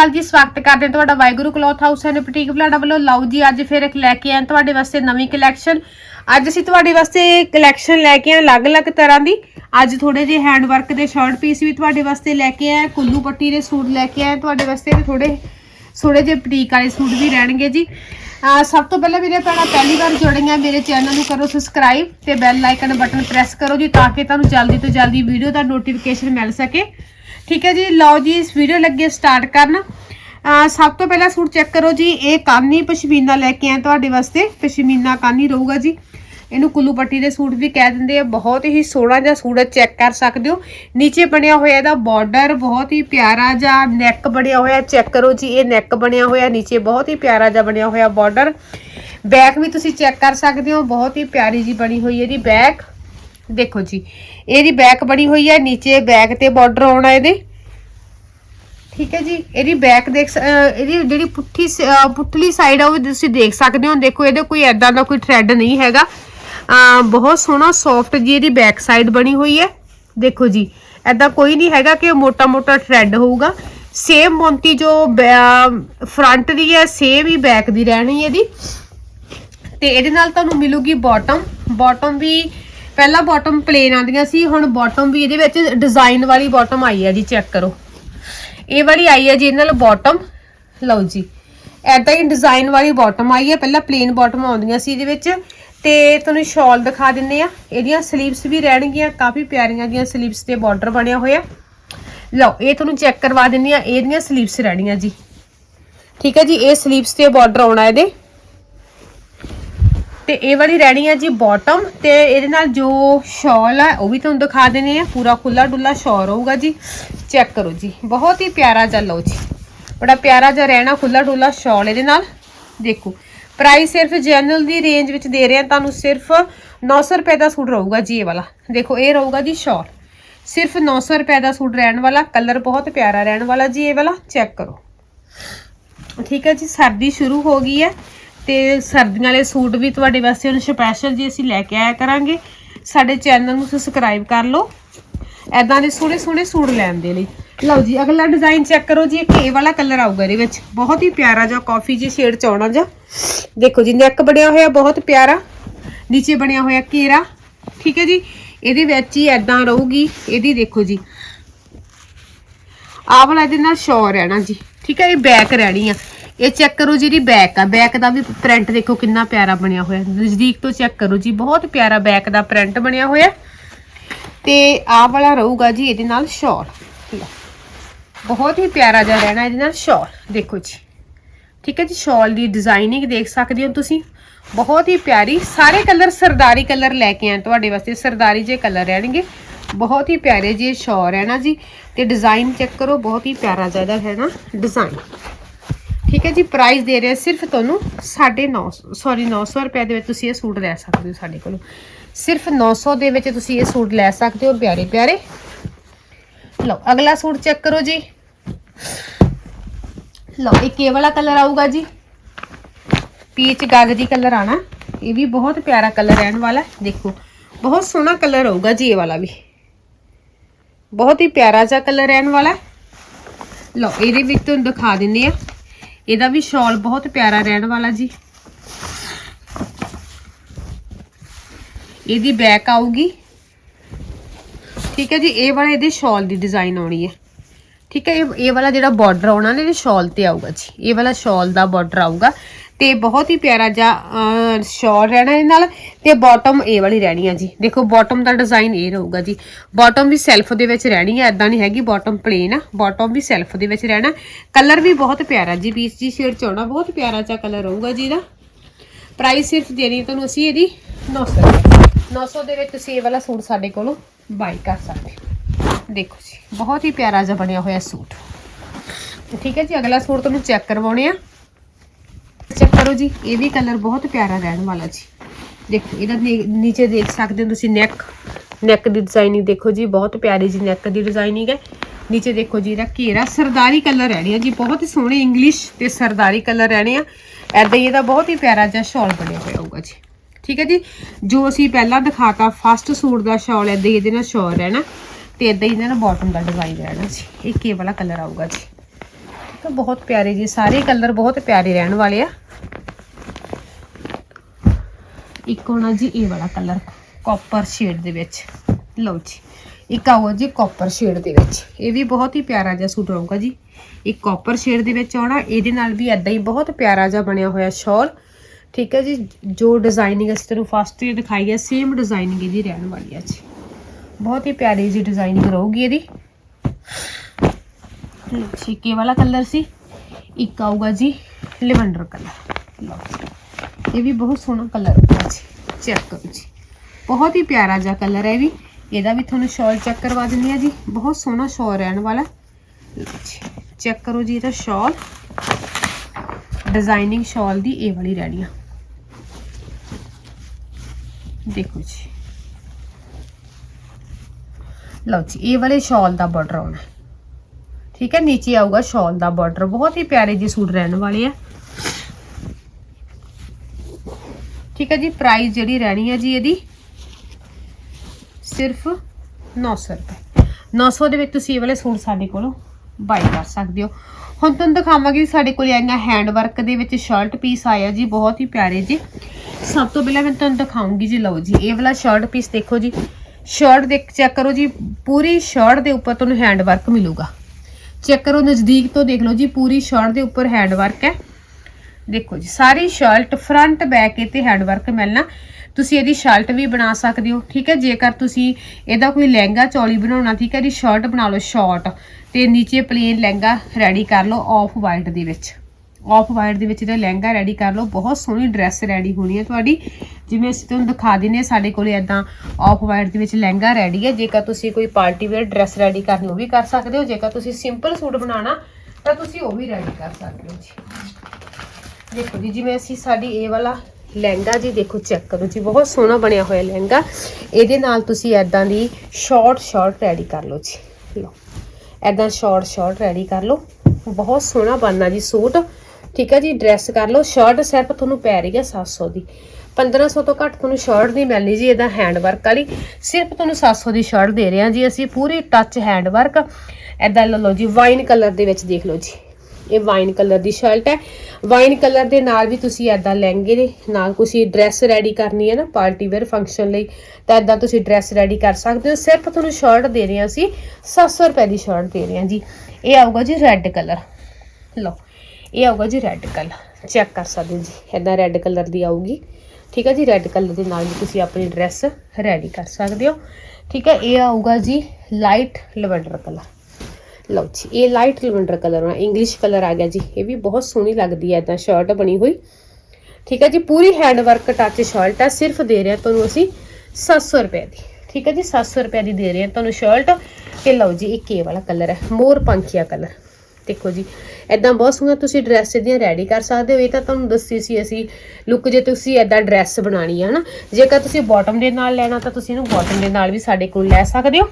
ਹਾਲ ਜੀ ਸਵਾਗਤ ਕਰਦੇ ਹਾਂ ਤੁਹਾਡਾ Waheguru cloth house and boutique Balada ਵੱਲੋਂ। ਲਓ ਜੀ, ਅੱਜ ਫਿਰ ਇੱਕ ਲੈ ਕੇ ਆਏ ਤੁਹਾਡੇ ਵਾਸਤੇ ਨਵੀਂ ਕਲੈਕਸ਼ਨ ਅੱਜ ਅਸੀਂ ਤੁਹਾਡੇ ਵਾਸਤੇ ਕਲੈਕਸ਼ਨ ਲੈ ਕੇ ਆਏ ਅਲੱਗ-ਅਲੱਗ ਤਰ੍ਹਾਂ ਦੀ। ਅੱਜ ਥੋੜੇ ਜਿਹੇ ਹੈਂਡ ਵਰਕ ਦੇ ਸ਼ਾਰਟ ਪੀਸ ਵੀ ਤੁਹਾਡੇ ਵਾਸਤੇ ਲੈ ਕੇ ਆਏ ਕੁੱਲੂ ਪੱਟੀ ਦੇ ਸੂਟ ਲੈ ਕੇ ਆਏ ਤੁਹਾਡੇ ਵਾਸਤੇ ਤੇ ਥੋੜੇ ਥੋੜੇ ਜਿਹੇ ਬੁਟੀਕ ਵਾਲੇ ਸੂਟ ਵੀ ਰਹਿਣਗੇ ਜੀ। ਸਭ ਤੋਂ ਪਹਿਲਾਂ ਮੇਰੇ ਭੈਣਾਂ, ਪਹਿਲੀ ਵਾਰ ਜੁੜੀਆਂ ਮੇਰੇ ਚੈਨਲ ਨੂੰ ਕਰੋ ਸਬਸਕ੍ਰਾਈਬ ਤੇ ਬੈਲ ਆਈਕਨ ਬਟਨ ਪ੍ਰੈਸ ਕਰੋ ਜੀ, ਤਾਂ ਕਿ ਤੁਹਾਨੂੰ ਜਲਦੀ ਤੋਂ ਜਲਦੀ ਵੀਡੀਓ ਦਾ ਨੋਟੀਫਿਕੇਸ਼ਨ ਮਿਲ ਸਕੇ। ਠੀਕ ਹੈ ਜੀ, ਲਓ ਜੀ, ਇਸ ਵੀਡੀਓ ਲੱਗੇ ਸਟਾਰਟ ਕਰਨ। ਸਭ ਤੋਂ ਪਹਿਲਾਂ ਸੂਟ ਚੈੱਕ ਕਰੋ ਜੀ, ਇਹ ਕਾਨੀ ਪਸ਼ਮੀਨਾ ਲੈ ਕੇ ਆਏ ਤੁਹਾਡੇ ਵਾਸਤੇ। ਪਸ਼ਮੀਨਾ ਕਾਨੀ ਰਹੂਗਾ ਜੀ। ਇਹਨੂੰ ਕੁੱਲੂ ਪੱਟੀ ਦੇ ਸੂਟ ਵੀ ਕਹਿ ਦਿੰਦੇ ਆ, ਬਹੁਤ ਹੀ ਸੋਹਣਾ ਜਿਹਾ ਸੂਟ ਚੈੱਕ ਕਰ ਸਕਦੇ ਹੋ। ਨੀਚੇ ਬਣਿਆ ਹੋਇਆ ਇਹਦਾ ਬਾਰਡਰ ਬਹੁਤ ਹੀ ਪਿਆਰਾ ਜਿਹਾ ਨੈਕ ਬਣਿਆ ਹੋਇਆ ਚੈੱਕ ਕਰੋ ਜੀ, ਇਹ ਨੈਕ ਬਣਿਆ ਹੋਇਆ, ਨੀਚੇ ਬਹੁਤ ਹੀ ਪਿਆਰਾ ਜਿਹਾ ਬਣਿਆ ਹੋਇਆ ਬਾਰਡਰ ਬੈਕ ਵੀ ਤੁਸੀਂ ਚੈੱਕ ਕਰ ਸਕਦੇ ਹੋ, ਬਹੁਤ ਹੀ ਪਿਆਰੀ ਜੀ ਬਣੀ ਹੋਈ ਹੈ ਇਹਦੀ ਬੈਕ ਦੇਖੋ ਜੀ, ਇਹਦੀ ਬੈਕ ਬਣੀ ਹੋਈ ਹੈ, ਨੀਚੇ ਬੈਕ ਤੇ ਬਾਰਡਰ ਆਉਣਾ ਇਹਦੇ। ਠੀਕ ਹੈ ਜੀ, ਇਹਦੀ ਬੈਕ ਦੇਖ ਇਹਦੀ ਜਿਹੜੀ ਪੁੱਠੀ ਸ- ਪੁੱਠਲੀ ਸਾਈਡ ਆ, ਉਹ ਵੀ ਤੁਸੀਂ ਦੇਖ ਸਕਦੇ ਹੋ। ਦੇਖੋ, ਇਹਦੇ ਕੋਈ ਐਦਾਂ ਦਾ ਕੋਈ ਥ੍ਰੈਡ ਨਹੀਂ ਹੈਗਾ। ਬਹੁਤ ਸੋਹਣਾ ਸੌਫਟ ਜੀ ਇਹਦੀ ਬੈਕ ਸਾਈਡ ਬਣੀ ਹੋਈ ਹੈ। ਦੇਖੋ ਜੀ ਐਦਾਂ ਕੋਈ ਨਹੀਂ ਹੈਗਾ ਕਿ ਮੋਟਾ ਮੋਟਾ ਥ੍ਰੈਡ ਹੋਊਗਾ। ਸੇਮ ਮੋਂਤੀ ਜੋ ਫਰੰਟ ਦੀ ਹੈ ਸੇਮ ਹੀ ਬੈਕ ਦੀ ਰਹਿਣੀ ਇਹਦੀ। ਤੇ ਇਹਦੇ ਨਾਲ ਤੁਹਾਨੂੰ ਮਿਲੂਗੀ ਬਾਟਮ ਬਾਟਮ ਵੀ ਪਹਿਲਾਂ ਬਾਟਮ ਪਲੇਨ ਆਂਦੀਆਂ ਸੀ, ਹੁਣ ਬਾਟਮ ਵੀ ਇਹਦੇ ਵਿੱਚ ਡਿਜ਼ਾਈਨ ਵਾਲੀ ਬਾਟਮ ਆਈ ਹੈ ਜੀ ਚੈੱਕ ਕਰੋ। ਇਹ ਵਾਲੀ ਆਈ ਹੈ ਜੀ, ਇਹਦੇ ਨਾਲ ਬਾਟਮ ਲਓ ਜੀ ਐਦਾਂ ਹੀ ਡਿਜ਼ਾਈਨ ਵਾਲੀ ਬਾਟਮ ਆਈ ਹੈ, ਪਹਿਲਾਂ ਪਲੇਨ ਬਾਟਮ ਆਉਂਦੀਆਂ ਸੀ ਇਹਦੇ ਵਿੱਚ। ਤੇ ਤੁਹਾਨੂੰ ਸ਼ਾਲ ਦਿਖਾ ਦਿੰਨੇ ਆ, ਇਹਦੀਆਂ ਸਲੀਵਸ ਵੀ ਰਹਿਣਗੀਆਂ, ਕਾਫੀ ਪਿਆਰੀਆਂ ਜੀਆਂ ਸਲੀਵਸ ਤੇ ਬਾਰਡਰ ਬਣਿਆ ਹੋਇਆ। ਲਓ, ਇਹ ਤੁਹਾਨੂੰ ਚੈੱਕ ਕਰਵਾ ਦਿੰਨੀ ਆ, ਇਹਦੀਆਂ ਸਲੀਵਸ ਰਹਿਣੀਆਂ ਜੀ। ਠੀਕ ਹੈ ਜੀ, ਇਹ ਸਲੀਵਸ ਤੇ ਬਾਰਡਰ ਆਉਣਾ ਇਹਦੇ। ਤੇ ਇਹ ਵਾਲੀ ਰਹਿਣੀ ਹੈ ਜੀ ਬਾਟਮ ਤੇ ਇਹਦੇ ਨਾਲ ਜੋ ਸ਼ਾਲ ਹੈ ਉਹ ਵੀ ਤੁਹਾਨੂੰ ਦਿਖਾ ਦੇਣੇ ਆ। ਪੂਰਾ ਖੁੱਲਾ ਡੁੱਲਾ ਸ਼ਾਲ ਰਹੂਗਾ ਜੀ। ਚੈੱਕ ਕਰੋ ਜੀ। ਬਹੁਤ ਹੀ ਪਿਆਰਾ ਜਿਹਾ ਲਓ ਜੀ। ਬੜਾ ਪਿਆਰਾ ਜਿਹਾ ਰਹਿਣਾ ਖੁੱਲਾ ਡੁੱਲਾ ਸ਼ਾਲ ਇਹਦੇ ਨਾਲ। ਦੇਖੋ ਪ੍ਰਾਈਸ ਸਿਰਫ ਜਨਰਲ ਦੀ ਰੇਂਜ ਵਿੱਚ ਦੇ ਰਹੇ ਆ। ਤੁਹਾਨੂੰ ਸਿਰਫ 900 ਰੁਪਏ ਦਾ ਸੂਟ ਰਹੂਗਾ ਜੀ ਇਹ ਵਾਲਾ। ਦੇਖੋ, ਇਹ ਰਹੂਗਾ ਜੀ ਸ਼ਾਲ ਸਿਰਫ 900 ਰੁਪਏ ਦਾ ਸੂਟ ਰਹਿਣ ਵਾਲਾ। ਕਲਰ ਬਹੁਤ ਪਿਆਰਾ ਰਹਿਣ ਵਾਲਾ ਜੀ ਇਹ ਵਾਲਾ। ਚੈੱਕ ਕਰੋ। ਠੀਕ ਹੈ ਜੀ, ਸਰਦੀ ਸ਼ੁਰੂ ਹੋ ਗਈ ਹੈ। ਤੇ ਸਰਦੀਆਂ ਵਾਲੇ ਸੂਟ ਵੀ ਤੁਹਾਡੇ ਵਾਸਤੇ ਹੁਣ ਸਪੈਸ਼ਲ ਜੀ ਅਸੀਂ ਲੈ ਕੇ ਆਇਆ ਕਰਾਂਗੇ। ਸਾਡੇ ਚੈਨਲ ਨੂੰ ਸਬਸਕ੍ਰਾਈਬ ਕਰ ਲਓ। ਐਦਾਂ ਦੇ ਸੋਹਣੇ ਸੋਹਣੇ ਸੂਟ ਲੈਣ ਦੇ ਲਈ। ਲਓ ਜੀ, ਅਗਲਾ ਡਿਜ਼ਾਈਨ ਚੈੱਕ ਕਰੋ ਜੀ ਇੱਕ ਇਹ ਵਾਲਾ ਕਲਰ ਆਊਗਾ ਇਹਦੇ ਵਿੱਚ। ਬਹੁਤ ਹੀ ਪਿਆਰਾ ਜਿਹਾ ਕਾਫੀ ਜੀ ਸ਼ੇਡ ਚ ਆਉਣਾ ਜਾ ਦੇਖੋ ਜੀ ਨੈਕ ਬਣਿਆ ਹੋਇਆ, ਬਹੁਤ ਪਿਆਰਾ। ਨੀਚੇ ਬਣਿਆ ਹੋਇਆ ਘੇਰਾ। ਠੀਕ ਹੈ ਜੀ? ਇਹਦੇ ਵਿੱਚ ਹੀ ਐਦਾਂ ਰਹੂਗੀ। ਇਹਦੀ ਦੇਖੋ ਜੀ। ਆਹ ਵਾਲਾ ਇਹਦੇ ਨਾਲ ਸ਼ੋਰ ਰਹਿਣਾ ਜੀ। ਠੀਕ ਹੈ, ਇਹ ਬੈਕ ਰਹਿਣੀ ਆ। ਇਹ ਚੈੱਕ ਕਰੋ ਜਿਹੜੀ ਬੈਕ ਆ। ਬੈਕ ਦਾ ਵੀ ਪ੍ਰਿੰਟ ਦੇਖੋ ਕਿੰਨਾ ਪਿਆਰਾ ਬਣਿਆ ਹੋਇਆ। ਨਜ਼ਦੀਕ ਤੋਂ ਚੈੱਕ ਕਰੋ ਜੀ, ਬਹੁਤ ਪਿਆਰਾ ਬੈਕ ਦਾ ਪ੍ਰਿੰਟ ਬਣਿਆ ਹੋਇਆ। ਤੇ ਆਹ ਵਾਲਾ ਰਹੂਗਾ ਜੀ ਇਹਦੇ ਨਾਲ ਸ਼ਾਲ ਬਹੁਤ ਹੀ ਪਿਆਰਾ ਜਿਹਾ ਰਹਿਣਾ ਇਹਦੇ ਨਾਲ ਸ਼ਾਲ ਦੇਖੋ ਜੀ। ਠੀਕ ਹੈ ਜੀ ਸ਼ਾਲ ਦੀ ਡਿਜ਼ਾਈਨਿੰਗ ਦੇਖ ਸਕਦੇ ਹੋ ਤੁਸੀਂ। ਬਹੁਤ ਹੀ ਪਿਆਰੀ, ਸਾਰੇ ਕਲਰ ਸਰਦਾਰੀ ਕਲਰ ਲੈ ਕੇ ਆਏ ਤੁਹਾਡੇ ਵਾਸਤੇ। ਸਰਦਾਰੀ ਜੇ ਕਲਰ ਰਹਿਣਗੇ। ਬਹੁਤ ਹੀ ਪਿਆਰੇ ਜੀ ਸ਼ਾਲ ਹੈ ਨਾ ਜੀ। ਤੇ ਡਿਜ਼ਾਈਨ ਚੈੱਕ ਕਰੋ, ਬਹੁਤ ਹੀ ਪਿਆਰਾ ਜਿਹਾ ਹੈ ਨਾ ਡਿਜ਼ਾਈਨ ਠੀਕ ਹੈ ਜੀ ਪ੍ਰਾਈਸ ਦੇ ਰਹੇ ਸਿਰਫ ਤੁਹਾਨੂੰ 950 ਸੌਰੀ 900 ਰੁਪਏ ਦੇ ਵਿੱਚ ਤੁਸੀਂ ਇਹ ਸੂਟ ਲੈ ਸਕਦੇ ਹੋ ਸਾਡੇ ਕੋਲੋਂ। ਸਿਰਫ 900 ਦੇ ਵਿੱਚ ਤੁਸੀਂ ਇਹ ਸੂਟ ਲੈ ਸਕਦੇ ਹੋ, ਪਿਆਰੇ ਪਿਆਰੇ। ਲਓ, ਅਗਲਾ ਸੂਟ ਚੈੱਕ ਕਰੋ ਜੀ। ਲਓ ਇੱਕ ਇਹ ਵਾਲਾ ਕਲਰ ਆਊਗਾ ਜੀ। ਪੀਚ ਗਾਗਰੀ ਕਲਰ ਆਣਾ। ਇਹ ਵੀ ਬਹੁਤ ਪਿਆਰਾ ਕਲਰ ਰਹਿਣ ਵਾਲਾ ਦੇਖੋ, ਬਹੁਤ ਸੋਹਣਾ ਕਲਰ ਆਊਗਾ ਜੀ, ਇਹ ਵਾਲਾ ਵੀ। ਬਹੁਤ ਹੀ ਪਿਆਰਾ ਜਿਹਾ ਕਲਰ ਰਹਿਣ ਵਾਲਾ ਲਓ, ਇਹਦੇ ਵਿੱਚ ਤੁਹਾਨੂੰ ਦਿਖਾ ਦਿੰਦੇ ਆ ਇਹਦਾ ਵੀ ਸ਼ਾਲ ਬਹੁਤ ਪਿਆਰਾ ਰਹਿਣ ਵਾਲਾ ਜੀ। ਇਹਦੀ ਬੈਕ ਆਊਗੀ। ਠੀਕ ਹੈ ਜੀ, ਇਹ ਵਾਲਾ ਇਹਦੇ ਸ਼ਾਲ ਦੀ ਡਿਜ਼ਾਈਨ ਆਉਣੀ ਹੈ। ਠੀਕ ਹੈ, ਇਹ ਇਹ ਵਾਲਾ ਜਿਹੜਾ ਬਾਰਡਰ ਆਉਣਾ ਨਾ ਇਹਦੇ ਸ਼ਾਲ ਤੇ ਆਊਗਾ ਜੀ। ਇਹ ਵਾਲਾ ਸ਼ਾਲ ਦਾ ਬਾਰਡਰ ਆਊਗਾ। ਤੇ ਬਹੁਤ ਹੀ ਪਿਆਰਾ ਜਿਹਾ ਸ਼ਾਲ ਰਹਿਣਾ ਇਹ ਨਾਲ ਤੇ ਬਾਟਮ ਇਹ ਵਾਲੀ ਰਹਿਣੀ ਆ ਜੀ। ਦੇਖੋ ਬਾਟਮ ਦਾ ਡਿਜ਼ਾਈਨ ਇਹ ਰਹੂਗਾ ਜੀ। ਬਾਟਮ ਵੀ ਸੈਲਫ ਦੇ ਵਿੱਚ ਰਹਿਣੀ ਆ ਐਦਾਂ ਨਹੀਂ ਹੈਗੀ ਬਾਟਮ ਪਲੇਨ ਆ। ਬਾਟਮ ਵੀ ਸੈਲਫ ਦੇ ਵਿੱਚ ਰਹਿਣਾ। ਕਲਰ ਵੀ ਬਹੁਤ ਪਿਆਰਾ ਜੀ ਪੀਚ ਜੀ ਸ਼ੇਡ ਚ ਆਉਣਾ, ਬਹੁਤ ਪਿਆਰਾ ਜਿਹਾ ਕਲਰ ਰਹੂਗਾ ਜੀ ਇਹਦਾ। ਪ੍ਰਾਈਸ ਸਿਰਫ ਦੇਣੀ ਤੁਹਾਨੂੰ ਅਸੀਂ ਇਹਦੀ 900 ਰੁਪਏ। 900 ਦੇ ਵਿੱਚ ਤੁਸੀਂ ਇਹ ਵਾਲਾ ਸੂਟ ਸਾਡੇ ਕੋਲੋਂ ਬਾਈ ਕਰ ਸਕਦੇ ਦੇਖੋ ਜੀ, ਬਹੁਤ ਹੀ ਪਿਆਰਾ ਜਿਹਾ ਬਣਿਆ ਹੋਇਆ ਸੂਟ। ਠੀਕ ਹੈ ਜੀ, ਅਗਲਾ ਸੂਟ ਤੁਹਾਨੂੰ ਚੈੱਕ ਕਰਵਾਉਣੇ ਆ। ਚੈੱਕ ਕਰੋ ਜੀ, ਇਹ ਵੀ ਕਲਰ ਬਹੁਤ ਪਿਆਰਾ ਰਹਿਣ ਵਾਲਾ ਜੀ। ਦੇਖੋ, ਇਹਦਾ ਨੀ- ਨੀਚੇ ਦੇਖ ਸਕਦੇ ਹੋ ਤੁਸੀਂ ਨੈਕ ਨੈਕ ਦੀ ਡਿਜ਼ਾਈਨਿੰਗ ਦੇਖੋ ਜੀ, ਬਹੁਤ ਪਿਆਰੀ ਜੀ ਨੈਕ ਦੀ ਡਿਜ਼ਾਈਨਿੰਗ ਹੈ। ਨੀਚੇ ਦੇਖੋ ਜੀ, ਇਹਦਾ ਘੇਰਾ ਸਰਦਾਰੀ ਕਲਰ ਰਹਿਣੀ ਆ ਜੀ, ਬਹੁਤ ਹੀ ਸੋਹਣੇ ਇੰਗਲਿਸ਼ ਤੇ ਸਰਦਾਰੀ ਕਲਰ ਰਹਿਣੇ ਆ। ਐਦਾਂ ਹੀ ਇਹਦਾ ਬਹੁਤ ਹੀ ਪਿਆਰਾ ਜਿਹਾ ਸ਼ਾਲ ਬਣਿਆ ਹੋਇਆ ਹੋਊਗਾ ਜੀ। ਠੀਕ ਹੈ ਜੀ? ਜੋ ਅਸੀਂ ਪਹਿਲਾਂ ਦਿਖਾਤਾ ਫਸਟ ਸੂਟ ਦਾ ਸ਼ਾਲ ਐਦਾਂ ਹੀ ਇਹਦੇ ਨਾਲ ਸ਼ਾਲ ਰਹਿਣਾ ਤੇ ਐਦਾਂ ਹੀ ਇਹਨਾਂ ਨਾ ਬਾਟਮ ਦਾ ਡਿਜ਼ਾਈਨ ਰਹਿਣਾ ਜੀ। ਇਹ ਕੇ ਵਾਲਾ ਕਲਰ ਆਊਗਾ ਜੀ। ਠੀਕ ਬਹੁਤ ਪਿਆਰੇ ਜੀ, ਸਾਰੇ ਕਲਰ ਬਹੁਤ ਪਿਆਰੇ ਰਹਿਣ ਵਾਲੇ ਆ। ਇੱਕ ਹੋਣਾ ਜੀ ਇਹ ਵਾਲਾ ਕਲਰ ਕਾਪਰ ਸ਼ੇਡ ਦੇ ਵਿੱਚ। ਲਓ ਜੀ, ਇੱਕ ਆਓ ਜੀ ਕਾਪਰ ਸ਼ੇਡ ਦੇ ਵਿੱਚ। ਇਹ ਵੀ ਬਹੁਤ ਹੀ ਪਿਆਰਾ ਜਿਹਾ ਸੂਟ ਰਹੂਗਾ ਜੀ। ਇਹ ਕਾਪਰ ਸ਼ੇਡ ਦੇ ਵਿੱਚ ਆਉਣਾ, ਇਹਦੇ ਨਾਲ ਵੀ ਐਦਾਂ ਹੀ ਬਹੁਤ ਪਿਆਰਾ ਜਿਹਾ ਬਣਿਆ ਹੋਇਆ ਸ਼ਾਲ ਠੀਕ ਹੈ ਜੀ, ਜੋ ਡਿਜ਼ਾਈਨਿੰਗ ਅਸੀਂ ਤੁਹਾਨੂੰ ਫਸਟ ਤੇ ਦਿਖਾਈ ਹੈ ਸੇਮ ਡਿਜ਼ਾਈਨਿੰਗ ਇਹਦੀ ਰਹਿਣ ਵਾਲੀ ਹੈ ਜੀ। ਬਹੁਤ ਹੀ ਪਿਆਰੀ ਜੀ ਡਿਜ਼ਾਈਨਿੰਗ ਰਹੂਗੀ ਇਹਦੀ। ਛਿੱਕੇ ਵਾਲਾ ਕਲਰ ਸੀ, ਇੱਕ ਆਊਗਾ ਜੀ ਲਿਵੰਡਰ ਕਲਰ ਲਓ ਜੀ। ਇਹ ਵੀ ਬਹੁਤ ਸੋਹਣਾ ਕਲਰ ਹੈ ਜੀ। ਚੈੱਕ ਕਰੋ ਜੀ। ਬਹੁਤ ਹੀ ਪਿਆਰਾ ਜਿਹਾ ਕਲਰ ਹੈ ਇਹ ਵੀ। ਇਹਦਾ ਵੀ ਤੁਹਾਨੂੰ ਸ਼ਾਲ ਚੈੱਕ ਕਰਵਾ ਦਿੰਦੀ ਆ ਜੀ। ਬਹੁਤ ਸੋਹਣਾ ਸ਼ਾਲ ਰਹਿਣ ਵਾਲਾ। ਚੈੱਕ ਕਰੋ ਜੀ ਇਹਦਾ ਸ਼ਾਲ ਡਿਜ਼ਾਈਨਿੰਗ ਸ਼ਾਲ ਦੀ ਇਹ ਵਾਲੀ ਰਹਿਣੀ ਆ। ਦੇਖੋ ਜੀ। ਲਓ ਜੀ, ਇਹ ਵਾਲੇ ਸ਼ਾਲ ਦਾ ਬਾਰਡਰ ਆਉਣਾ। ਠੀਕ ਹੈ, ਨੀਚੇ ਆਊਗਾ ਸ਼ਾਲ ਦਾ ਬਾਰਡਰ ਬਹੁਤ ਹੀ ਪਿਆਰੇ ਜਿਹੇ ਸੂਟ ਰਹਿਣ ਵਾਲੇ ਆ। ਠੀਕ ਹੈ ਜੀ ਪ੍ਰਾਈਸ ਜਿਹੜੀ ਰਹਿਣੀ ਹੈ ਜੀ ਇਹਦੀ ਸਿਰਫ 900 ਰੁਪਏ। 900 ਦੇ ਵਿੱਚ ਤੁਸੀਂ ਇਹ ਵਾਲੇ ਸੂਟ ਸਾਡੇ ਕੋਲੋਂ ਬਾਈ ਕਰ ਸਕਦੇ ਹੋ। ਹੁਣ ਤੁਹਾਨੂੰ ਦਿਖਾਵਾਂਗੇ ਸਾਡੇ ਕੋਲ ਆਈਆਂ ਹੈਂਡ ਵਰਕ ਦੇ ਵਿੱਚ ਸ਼ਰਟ ਪੀਸ ਆਇਆ ਜੀ, ਬਹੁਤ ਹੀ ਪਿਆਰੇ ਜੀ। ਸਭ ਤੋਂ ਪਹਿਲਾਂ ਮੈਂ ਤੁਹਾਨੂੰ ਦਿਖਾਉਂਗੀ ਜੀ, ਲਓ ਜੀ, ਇਹ ਵਾਲਾ ਸ਼ਰਟ ਪੀਸ ਦੇਖੋ ਜੀ। ਸ਼ਰਟ ਦੇਖ ਚੈੱਕ ਕਰੋ ਜੀ, ਪੂਰੀ ਸ਼ਰਟ ਦੇ ਉੱਪਰ ਤੁਹਾਨੂੰ ਹੈਂਡ ਵਰਕ ਮਿਲੂਗਾ। ਚੈੱਕ ਕਰੋ, ਨਜ਼ਦੀਕ ਤੋਂ ਦੇਖ ਲਓ ਜੀ, ਪੂਰੀ ਸ਼ਰਟ ਦੇ ਉੱਪਰ ਹੈਂਡ ਵਰਕ ਹੈ। ਦੇਖੋ ਜੀ, ਸਾਰੀ ਸ਼ਰਟ ਫਰੰਟ ਬੈਕ ਤੇ ਹੈਂਡ ਵਰਕ ਮਿਲਣਾ। ਤੁਸੀਂ ਇਹਦੀ ਸ਼ਰਟ ਵੀ ਬਣਾ ਸਕਦੇ ਹੋ, ਠੀਕ ਹੈ? ਜੇਕਰ ਤੁਸੀਂ ਇਹਦਾ ਕੋਈ ਲਹਿੰਗਾ ਚੌਲੀ ਬਣਾਉਣਾ, ਠੀਕ ਹੈ? ਇਹਦੀ ਸ਼ਰਟ ਬਣਾ ਲਓ ਸ਼ਾਰਟ ਤੇ ਨੀਚੇ ਪਲੇਨ ਲਹਿੰਗਾ ਰੈਡੀ ਕਰ ਲਓ ਆਫ ਵਾਈਟ ਦੇ ਵਿੱਚ। ਆਫ ਵਾਈਟ ਦੇ ਵਿੱਚ ਇਹਦਾ ਲਹਿੰਗਾ ਰੈਡੀ ਕਰ ਲਓ। ਬਹੁਤ ਸੋਹਣੀ ਡਰੈਸ ਰੈਡੀ ਹੋਣੀ ਹੈ ਤੁਹਾਡੀ। ਜਿਵੇਂ ਅਸੀਂ ਤੁਹਾਨੂੰ ਦਿਖਾ ਦਿੰਨੇ ਹਾਂ, ਸਾਡੇ ਕੋਲੇ ਐਦਾਂ ਆਫ ਵਾਈਟ ਦੇ ਵਿੱਚ ਲਹਿੰਗਾ ਰੈਡੀ ਹੈ। ਜੇਕਰ ਤੁਸੀਂ ਕੋਈ ਪਾਰਟੀ ਵੇਅਰ ਡਰੈਸ ਰੈਡੀ ਕਰਨੀ ਉਹ ਵੀ ਕਰ ਸਕਦੇ ਹੋ। ਜੇਕਰ ਤੁਸੀਂ ਸਿੰਪਲ ਸੂਟ ਬਣਾਉਣਾ ਤਾਂ ਤੁਸੀਂ ਉਹ ਵੀ ਰੈਡੀ ਕਰ ਸਕਦੇ ਹੋ ਜੀ। ਦੇਖੋ ਜੀ ਜਿਵੇਂ ਅਸੀਂ ਸਾਡੀ ਇਹ ਵਾਲਾ ਲਹਿੰਗਾ ਜੀ ਦੇਖੋ ਚੈੱਕ ਕਰੋ ਜੀ ਬਹੁਤ ਸੋਹਣਾ ਬਣਿਆ ਹੋਇਆ ਲਹਿੰਗਾ। ਇਹਦੇ ਨਾਲ ਤੁਸੀਂ ਐਦਾਂ ਦੀ ਸ਼ਾਰਟ ਸ਼ਾਰਟ ਰੈਡੀ ਕਰ ਲਓ ਜੀ। ਲਓ ਐਦਾਂ ਸ਼ਾਰਟ ਸ਼ਾਰਟ ਰੈਡੀ ਕਰ ਲਓ। ਬਹੁਤ ਸੋਹਣਾ ਬਣਨਾ ਜੀ ਸੂਟ। ਠੀਕ ਹੈ ਜੀ ਡਰੈਸ ਕਰ ਲਓ। ਸ਼ਰਟ ਸਿਰਫ ਤੁਹਾਨੂੰ ਪੈ ਰਹੀ ਹੈ 700 ਦੀ। 1500 ਤੋਂ ਘੱਟ ਤੁਹਾਨੂੰ ਸ਼ਰਟ ਨਹੀਂ ਮਿਲਣੀ ਜੀ, ਇਹਦਾ ਹੈਂਡ ਵਰਕ ਵਾਲੀ। ਸਿਰਫ ਤੁਹਾਨੂੰ 700 ਦੀ ਸ਼ਰਟ ਦੇ ਰਹੇ ਹਾਂ ਜੀ ਅਸੀਂ, ਪੂਰੀ ਟੱਚ ਹੈਂਡ ਵਰਕ ਐਦਾਂ ਲੈ ਲਓ ਜੀ ਵਾਈਨ ਕਲਰ ਦੇ ਵਿੱਚ ਦੇਖ ਲਓ ਜੀ। ਇਹ ਵਾਈਨ ਕਲਰ ਦੀ ਸ਼ਰਟ ਹੈ। ਵਾਈਨ ਕਲਰ ਦੇ ਨਾਲ ਵੀ ਤੁਸੀਂ ਐਦਾਂ ਲਹਿੰਗੇ ਦੇ, ਨਾਲ ਤੁਸੀਂ ਡਰੈਸ ਰੈਡੀ ਕਰਨੀ ਹੈ ਨਾ, ਪਾਰਟੀ ਵੇਅਰ ਫੰਕਸ਼ਨ ਲਈ, ਤਾਂ ਐਦਾਂ ਤੁਸੀਂ ਡਰੈਸ ਰੈਡੀ ਕਰ ਸਕਦੇ ਹੋ। ਸਿਰਫ ਤੁਹਾਨੂੰ ਸ਼ਰਟ ਦੇ ਰਹੇ ਹਾਂ ਅਸੀਂ 700 ਰੁਪਏ ਦੀ ਸ਼ਰਟ ਦੇ ਰਹੇ ਹਾਂ ਜੀ। ਇਹ ਆਊਗਾ ਜੀ ਰੈੱਡ ਕਲਰ ਲਓ। ਇਹ ਆਊਗਾ ਜੀ ਰੈੱਡ ਕਲਰ ਚੈੱਕ ਕਰ ਸਕਦੇ ਹੋ ਜੀ ਐਦਾਂ ਰੈੱਡ ਕਲਰ ਦੀ ਆਊਗੀ। ਠੀਕ ਹੈ ਜੀ ਰੈੱਡ ਕਲਰ ਦੇ ਨਾਲ ਵੀ ਤੁਸੀਂ ਆਪਣੀ ਡਰੈਸ ਰੈਡੀ ਕਰ ਸਕਦੇ ਹੋ। ਠੀਕ ਹੈ ਇਹ ਆਊਗਾ ਜੀ ਲਾਈਟ ਲਵੈਂਡਰ ਕਲਰ ਲਓ ਜੀ, ਇਹ ਲਾਈਟ ਲਵੈਂਡਰ ਕਲਰ ਆ ਇੰਗਲਿਸ਼ ਕਲਰ ਆ ਗਿਆ ਜੀ। ਇਹ ਵੀ ਬਹੁਤ ਸੋਹਣੀ ਲੱਗਦੀ ਹੈ ਇਦਾਂ ਸ਼ਰਟ ਬਣੀ ਹੋਈ। ਠੀਕ ਹੈ ਜੀ, ਪੂਰੀ ਹੈਂਡ ਵਰਕ ਟੱਚ ਸ਼ਰਟ ਹੈ ਸਿਰਫ ਦੇ ਰਹੇ ਤੁਹਾਨੂੰ ਅਸੀਂ 700 ਰੁਪਏ ਦੀ। ਠੀਕ ਹੈ ਜੀ 700 ਰੁਪਏ ਦੀ ਦੇ ਰਹੇ ਹਾਂ ਤੁਹਾਨੂੰ ਸ਼ਰਟ ਤੇ ਲਓ ਜੀ, ਇਹ ਕੇ ਵਾਲਾ ਕਲਰ ਹੈ ਮੋਰ ਪੰਖੀਆ ਕਲਰ ਦੇਖੋ ਜੀ ਐਦਾਂ ਬਹੁਤ ਸੋਹਣਾ ਤੁਸੀਂ ਡਰੈਸ ਦੀਆਂ ਰੈਡੀ ਕਰ ਸਕਦੇ ਹੋ, ਇਹ ਤਾਂ ਤੁਹਾਨੂੰ ਦੱਸੀ ਸੀ ਅਸੀਂ ਲੁੱਕ ਜੇ ਤੁਸੀਂ ਐਦਾਂ ਡਰੈਸ ਬਣਾਣੀ ਹੈ ਨਾ ਜੇਕਰ ਤੁਸੀਂ ਬਾਟਮ ਦੇ ਨਾਲ ਲੈਣਾ ਤਾਂ ਤੁਸੀਂ ਇਹਨੂੰ ਬਾਟਮ ਦੇ ਨਾਲ ਵੀ ਸਾਡੇ ਕੋਲ ਲੈ ਸਕਦੇ ਹੋ।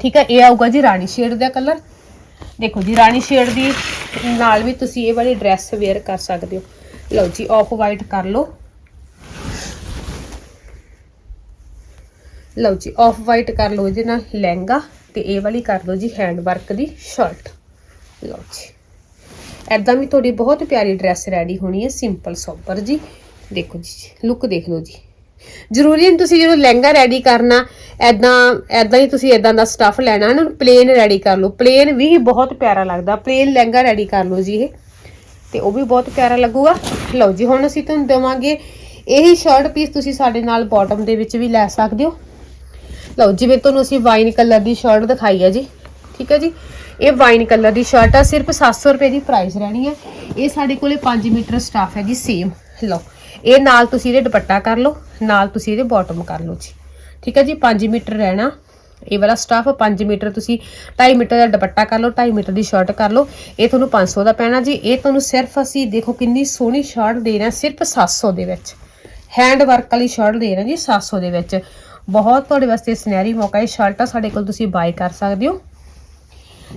ਠੀਕ ਹੈ ਇਹ ਆਊਗਾ ਜੀ ਰਾਣੀ ਸ਼ੇਡ ਦਾ ਕਲਰ ਦੇਖੋ ਜੀ, ਰਾਣੀ ਸ਼ੇਡ ਦੀ ਨਾਲ ਵੀ ਤੁਸੀਂ ਇਹ ਵਾਲੀ ਡਰੈਸ ਵੇਅਰ ਕਰ ਸਕਦੇ ਹੋ। ਲਓ ਜੀ ਆਫ ਵਾਈਟ ਕਰ ਲਓ। ਲਓ ਜੀ ਆਫ ਵਾਈਟ ਕਰ ਲਓ ਇਹਦੇ ਨਾਲ ਲਹਿੰਗਾ ਤੇ ਇਹ ਵਾਲੀ ਕਰ ਲਓ ਜੀ ਹੈਂਡ ਵਰਕ ਦੀ ਸ਼ਰਟ ਲਓ ਜੀ। ਐਦਾਂ ਵੀ ਤੁਹਾਡੀ ਬਹੁਤ ਪਿਆਰੀ ਡਰੈਸ ਰੈਡੀ ਹੋਣੀ ਹੈ ਸਿੰਪਲ ਸੋਬਰ ਜੀ। ਦੇਖੋ ਜੀ ਲੁੱਕ ਦੇਖ ਲਓ ਜੀ। ਜ਼ਰੂਰੀ ਨਹੀਂ ਤੁਸੀਂ ਜਦੋਂ ਲਹਿੰਗਾ ਰੈਡੀ ਕਰਨਾ ਐਦਾਂ ਐਦਾਂ ਹੀ ਤੁਸੀਂ ਐਦਾਂ ਦਾ ਸਟੱਫ ਲੈਣਾ, ਨਾ ਪਲੇਨ ਰੈਡੀ ਕਰ ਲਓ। ਪਲੇਨ ਵੀ ਬਹੁਤ ਪਿਆਰਾ ਲੱਗਦਾ ਪਲੇਨ ਲਹਿੰਗਾ ਰੈਡੀ ਕਰ ਲਓ ਜੀ ਇਹ। ਤੇ ਉਹ ਵੀ ਬਹੁਤ ਪਿਆਰਾ ਲੱਗੂਗਾ। ਲਓ ਜੀ, ਹੁਣ ਅਸੀਂ ਤੁਹਾਨੂੰ ਦੇਵਾਂਗੇ ਇਹੀ ਸ਼ਰਟ ਪੀਸ ਤੁਸੀਂ ਸਾਡੇ ਨਾਲ ਬਾਟਮ ਦੇ ਵਿੱਚ ਵੀ ਲੈ ਸਕਦੇ ਹੋ। ਲਓ, ਜਿਵੇਂ ਤੁਹਾਨੂੰ ਅਸੀਂ ਵਾਈਨ ਕਲਰ ਦੀ ਸ਼ਰਟ ਦਿਖਾਈ ਹੈ ਜੀ। ਠੀਕ ਹੈ ਜੀ? ਇਹ ਵਾਈਨ ਕਲਰ ਦੀ ਸ਼ਰਟ ਆ, ਸਿਰਫ 700 ਰੁਪਏ ਦੀ ਪ੍ਰਾਈਸ ਰਹਿਣੀ ਹੈ। ਇਹ ਸਾਡੇ ਕੋਲੇ 5 ਮੀਟਰ ਸਟਾਫ ਹੈ ਜੀ ਸੇਮ ਲਓ, ਇਹ ਨਾਲ ਤੁਸੀਂ ਇਹਦੇ ਦੁਪੱਟਾ ਕਰ ਲਓ, ਨਾਲ ਤੁਸੀਂ ਇਹਦੇ ਬਾਟਮ ਕਰ ਲਓ ਜੀ। ਠੀਕ ਹੈ ਜੀ 5 ਮੀਟਰ ਰਹਿਣਾ। ਇਹ ਵਾਲਾ ਸਟਾਫ 5 ਮੀਟਰ ਤੁਸੀਂ 2.5 ਮੀਟਰ ਦਾ ਦੁਪੱਟਾ ਕਰ ਲਓ 2.5 ਮੀਟਰ ਦੀ ਸ਼ਰਟ ਕਰ ਲਓ। ਇਹ ਤੁਹਾਨੂੰ 500 ਦਾ ਪੈਣਾ ਜੀ। ਇਹ ਤੁਹਾਨੂੰ ਸਿਰਫ ਅਸੀਂ ਦੇਖੋ ਕਿੰਨੀ ਸੋਹਣੀ ਸ਼ਰਟ ਦੇ ਰਹੇ ਹਾਂ, ਸਿਰਫ 700 ਦੇ ਵਿੱਚ। ਹੈਂਡ ਵਰਕ ਵਾਲੀ ਸ਼ਰਟ ਦੇ ਰਹੇ ਹਾਂ ਜੀ 700 ਦੇ ਵਿੱਚ। ਬਹੁਤ ਤੁਹਾਡੇ ਵਾਸਤੇ ਸੁਨਹਿਰੀ ਮੌਕਾ ਹੈ ਸ਼ਰਟਾਂ ਸਾਡੇ ਕੋਲ ਤੁਸੀਂ ਬਾਈ ਕਰ ਸਕਦੇ ਹੋ।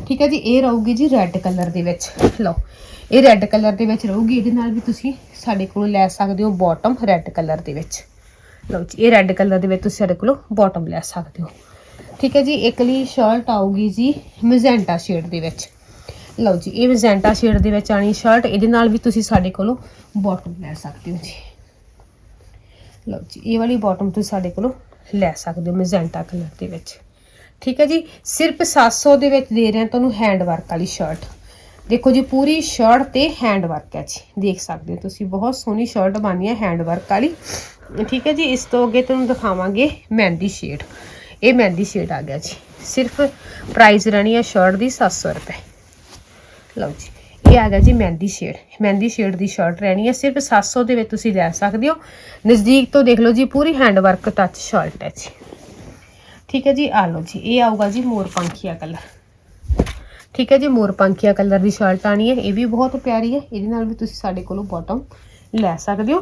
ਠੀਕ ਹੈ ਜੀ, ਇਹ ਰਹੂਗੀ ਜੀ ਰੈੱਡ ਕਲਰ ਦੇ ਵਿੱਚ। ਲਓ, ਇਹ ਰੈੱਡ ਕਲਰ ਦੇ ਵਿੱਚ ਰਹੂਗੀ, ਇਹਦੇ ਨਾਲ ਵੀ ਤੁਸੀਂ ਸਾਡੇ ਕੋਲੋਂ ਲੈ ਸਕਦੇ ਹੋ ਬਾਟਮ ਰੈੱਡ ਕਲਰ ਦੇ ਵਿੱਚ। ਲਓ ਜੀ, ਇਹ ਰੈੱਡ ਕਲਰ ਦੇ ਵਿੱਚ ਤੁਸੀਂ ਸਾਡੇ ਕੋਲੋਂ ਬਾਟਮ ਲੈ ਸਕਦੇ ਹੋ। ਠੀਕ ਹੈ ਜੀ, ਇੱਕ ਲਈ ਸ਼ਰਟ ਆਊਗੀ ਜੀ ਮੈਜੈਂਟਾ ਸ਼ੇਡ ਦੇ ਵਿੱਚ। ਲਓ ਜੀ, ਇਹ ਮੈਜੈਂਟਾ ਸ਼ੇਡ ਦੇ ਵਿੱਚ ਆਣੀ ਸ਼ਰਟ ਇਹਦੇ ਨਾਲ ਵੀ ਤੁਸੀਂ ਸਾਡੇ ਕੋਲੋਂ ਬਾਟਮ ਲੈ ਸਕਦੇ ਹੋ ਜੀ। ਲਓ ਜੀ, ਇਹ ਵਾਲੀ ਬਾਟਮ ਤੁਸੀਂ ਸਾਡੇ ਕੋਲੋਂ ਲੈ ਸਕਦੇ ਹੋ ਮੈਜੈਂਟਾ ਕਲਰ ਦੇ ਵਿੱਚ। ਠੀਕ ਹੈ ਜੀ? ਸਿਰਫ 700 ਦੇ ਵਿੱਚ ਦੇ ਰਹੇ ਹਾਂ, ਤੁਹਾਨੂੰ ਹੈਂਡ ਵਰਕ ਵਾਲੀ ਸ਼ਰਟ ਦੇਖੋ ਜੀ, ਪੂਰੀ ਸ਼ਰਟ ਤੇ ਹੈਂਡ ਵਰਕ ਹੈ ਜੀ। ਦੇਖ ਸਕਦੇ ਹੋ ਤੁਸੀਂ, ਬਹੁਤ ਸੋਹਣੀ ਸ਼ਰਟ ਬਣੀ ਹੈ ਹੈਂਡ ਵਰਕ ਵਾਲੀ। ਠੀਕ ਹੈ ਜੀ, ਇਸ ਤੋਂ ਅੱਗੇ ਤੁਹਾਨੂੰ ਦਿਖਾਵਾਂਗੇ ਮਹਿੰਦੀ ਸ਼ੇਡ ਇਹ ਮਹਿੰਦੀ ਸ਼ੇਡ ਆ ਗਿਆ ਜੀ। ਸਿਰਫ ਪ੍ਰਾਈਸ ਰਹਿਣੀ ਹੈ ਸ਼ਰਟ ਦੀ 700 ਰੁਪਏ। ਲਓ ਜੀ, ਇਹ ਆ ਗਿਆ ਜੀ ਮਹਿੰਦੀ ਸ਼ੇਡ ਮਹਿੰਦੀ ਸ਼ੇਡ ਦੀ ਸ਼ਰਟ ਰਹਿਣੀ ਹੈ, ਸਿਰਫ 700 ਦੇ ਵਿੱਚ ਤੁਸੀਂ ਲੈ ਸਕਦੇ ਹੋ। ਨਜ਼ਦੀਕ ਤੋਂ ਦੇਖ ਲਓ ਜੀ, ਪੂਰੀ ਹੈਂਡ ਵਰਕ ਟੱਚ ਸ਼ਰਟ ਹੈ ਜੀ। ਠੀਕ ਹੈ ਜੀ, ਆ ਲਓ ਜੀ, ਇਹ ਆਊਗਾ ਜੀ ਮੋਰ ਪੰਖੀਆ ਕਲਰ। ਠੀਕ ਹੈ ਜੀ, ਮੋਰ ਪੰਖੀਆ ਕਲਰ ਦੀ ਸ਼ਰਟ ਆਣੀ ਹੈ, ਇਹ ਵੀ ਬਹੁਤ ਪਿਆਰੀ ਹੈ, ਇਹਦੇ ਨਾਲ ਵੀ ਤੁਸੀਂ ਸਾਡੇ ਕੋਲੋਂ ਬਾਟਮ ਲੈ ਸਕਦੇ ਹੋ।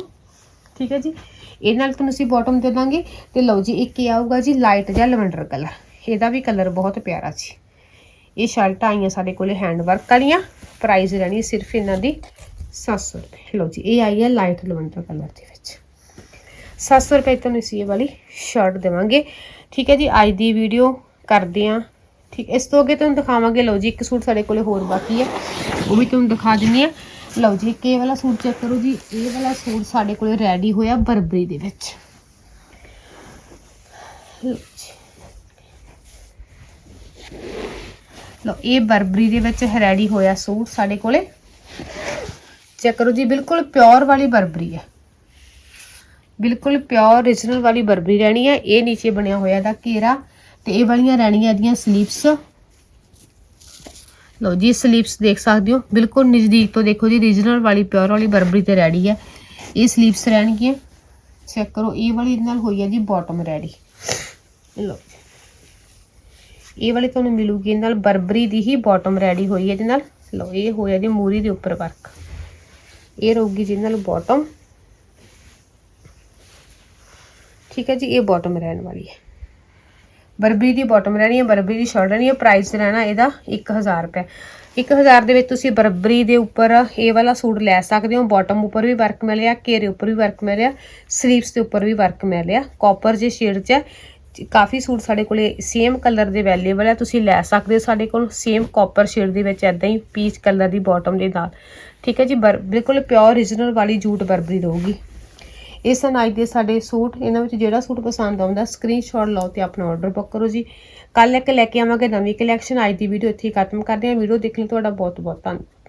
ਠੀਕ ਹੈ ਜੀ, ਇਹਦੇ ਨਾਲ ਤੁਹਾਨੂੰ ਅਸੀਂ ਬਾਟਮ ਦੇ ਦਾਂਗੇ, ਤੇ ਲਓ ਜੀ, ਇੱਕ ਇਹ ਆਊਗਾ ਜੀ ਲਾਈਟ ਜਾਂ ਲਵੈਂਡਰ ਕਲਰ, ਇਹਦਾ ਵੀ ਕਲਰ ਬਹੁਤ ਪਿਆਰਾ ਜੀ। ਇਹ ਸ਼ਰਟਾਂ ਆਈਆਂ ਸਾਡੇ ਕੋਲੇ ਹੈਂਡ ਵਰਕ ਵਾਲੀਆਂ ਪ੍ਰਾਈਸ ਰਹਿਣੀ ਸਿਰਫ ਇਹਨਾਂ ਦੀ 700 ਰੁਪਏ। ਲਓ ਜੀ, ਇਹ ਆਈ ਹੈ ਲਾਈਟ ਲਵੈਂਡਰ ਕਲਰ ਦੇ ਵਿੱਚ। 700 ਰੁਪਏ ਤੁਹਾਨੂੰ ਅਸੀਂ ਇਹ ਵਾਲੀ ਸ਼ਰਟ ਦੇਵਾਂਗੇ। ਠੀਕ ਹੈ ਜੀ, ਅੱਜ ਦੀ ਵੀਡੀਓ ਕਰਦੇ ਆਂ ਠੀਕ, ਇਸ ਤੋਂ ਅੱਗੇ ਤੁਹਾਨੂੰ ਦਿਖਾਵਾਂਗੇ, ਲਓ ਜੀ, ਇੱਕ ਸੂਟ ਸਾਡੇ ਕੋਲੇ ਹੋਰ ਬਾਕੀ ਹੈ। ਉਹ ਵੀ ਤੁਹਾਨੂੰ ਦਿਖਾ ਦਿੰਨੀ ਆ ਲਓ ਜੀ, ਇੱਕ ਇਹ ਵਾਲਾ ਸੂਟ ਚੈੱਕ ਕਰੋ ਜੀ, ਇਹ ਵਾਲਾ ਸੂਟ ਸਾਡੇ ਕੋਲੇ ਰੈਡੀ ਹੋਇਆ ਬਰਬਰੀ ਦੇ ਵਿੱਚ। ਲਓ ਜੀ। ਲਓ, ਇਹ ਬਰਬਰੀ ਦੇ ਵਿੱਚ ਰੈਡੀ ਹੋਇਆ ਸੂਟ ਸਾਡੇ ਕੋਲੇ। ਚੈੱਕ ਕਰੋ ਜੀ, ਬਿਲਕੁਲ ਪਿਓਰ ਵਾਲੀ ਬਰਬਰੀ ਹੈ। ਬਿਲਕੁਲ ਪਿਓਰ origignal ਵਾਲੀ ਬਰਬਰੀ ਰਹਿਣੀ ਹੈ। ਇਹ ਨੀਚੇ ਬਣਿਆ ਹੋਇਆ ਦਾ ਘੇਰਾ ਤੇ ਇਹ ਵਾਲੀਆਂ ਰਹਿਣੀਆਂ ਇਹਦੀਆਂ ਸਲੀਪਸ ਲਓ ਜੀ ਸਲੀਪਸ ਦੇਖ ਸਕਦੇ ਹੋ। ਬਿਲਕੁਲ ਨਜ਼ਦੀਕ ਤੋਂ ਦੇਖੋ ਜੀ origignal ਵਾਲੀ, ਪਿਓਰ ਵਾਲੀ ਬਰਬਰੀ ਤੇ ਰੈਡੀ ਹੈ। ਇਹ ਸਲੀਪਸ ਰਹਿਣਗੀਆਂ। ਚੈੱਕ ਕਰੋ, ਇਹ ਵਾਲੀ ਇਹਦੇ ਨਾਲ ਹੋਈ ਹੈ ਜੀ ਬਾਟਮ ਰੈਡੀ ਲਓ ਇਹ ਵਾਲੀ ਤੁਹਾਨੂੰ ਮਿਲੂਗੀ ਇਹਦੇ ਨਾਲ, ਬਰਬਰੀ ਦੀ ਹੀ ਬਾਟਮ ਰੈਡੀ ਹੋਈ ਹੈ ਇਹਦੇ ਨਾਲ। ਲਓ ਇਹ ਹੋਇਆ ਜੀ ਮੂਰੀ ਦੇ ਉੱਪਰ ਵਰਕ ਇਹ ਰਹੂਗੀ ਜਿਹਦੇ ਨਾਲ ਬਾਟਮ ਠੀਕ ਹੈ ਜੀ, ਇਹ ਬਾਟਮ ਰਹਿਣ ਵਾਲੀ ਹੈ। ਬਰਬਰੀ ਦੀ ਬਾਟਮ ਰਹਿਣੀ ਹੈ ਬਰਬਰੀ ਦੀ ਸ਼ਰਟ ਰਹਿਣੀ ਹੈ ਪ੍ਰਾਈਸ ਰਹਿਣਾ ਇਹਦਾ 1000 ਰੁਪਏ। 1000 ਦੇ ਵਿੱਚ ਤੁਸੀਂ ਬਰਬਰੀ ਦੇ ਉੱਪਰ ਇਹ ਵਾਲਾ ਸੂਟ ਲੈ ਸਕਦੇ ਹੋ। ਬਾਟਮ ਉੱਪਰ ਵੀ ਵਰਕ ਮਿਲਿਆ, ਘੇਰੇ ਉੱਪਰ ਵੀ ਵਰਕ ਮਿਲਿਆ ਸਲੀਵਸ ਦੇ ਉੱਪਰ ਵੀ ਵਰਕ ਮਿਲਿਆ। ਕਾਪਰ ਜੇ ਸ਼ੇਡ 'ਚ ਹੈ, ਕਾਫੀ ਸੂਟ ਸਾਡੇ ਕੋਲੇ ਸੇਮ ਕਲਰ ਦੇ ਅਵੇਲੇਬਲ ਹੈ। ਤੁਸੀਂ ਲੈ ਸਕਦੇ ਹੋ ਸਾਡੇ ਕੋਲ ਸੇਮ ਕਾਪਰ ਸ਼ੇਡ ਦੇ ਵਿੱਚ ਐਦਾਂ ਹੀ ਪੀਚ ਕਲਰ ਦੀ ਬਾਟਮ ਦੇ ਨਾਲ। ਠੀਕ ਹੈ ਜੀ, ਬਰ ਬਿਲਕੁਲ ਪਿਓਰ origignal ਵਾਲੀ ਜੂਟ ਬਰਬਰੀ ਰਹੂਗੀ। ਇਹ ਸਨ ਅੱਜ ਦੇ ਸਾਡੇ ਸੂਟ, ਇਹਨਾਂ ਵਿੱਚ ਜਿਹੜਾ ਸੂਟ ਪਸੰਦ ਆਉਂਦਾ ਸਕਰੀਨਸ਼ਾਟ ਲਓ ਤੇ ਆਪਣਾ ਆਰਡਰ ਬੁੱਕ ਕਰੋ ਜੀ। ਕੱਲ ਇੱਕ ਲੈ ਕੇ ਆਵਾਂਗੇ ਨਵੀਂ ਕਲੈਕਸ਼ਨ ਅੱਜ ਦੀ ਵੀਡੀਓ ਇੱਥੇ ਹੀ ਖਤਮ ਕਰਦੇ ਹਾਂ। ਵੀਡੀਓ ਦੇਖਣ ਲਈ ਤੁਹਾਡਾ ਬਹੁਤ ਬਹੁਤ ਧੰਨਵਾਦ।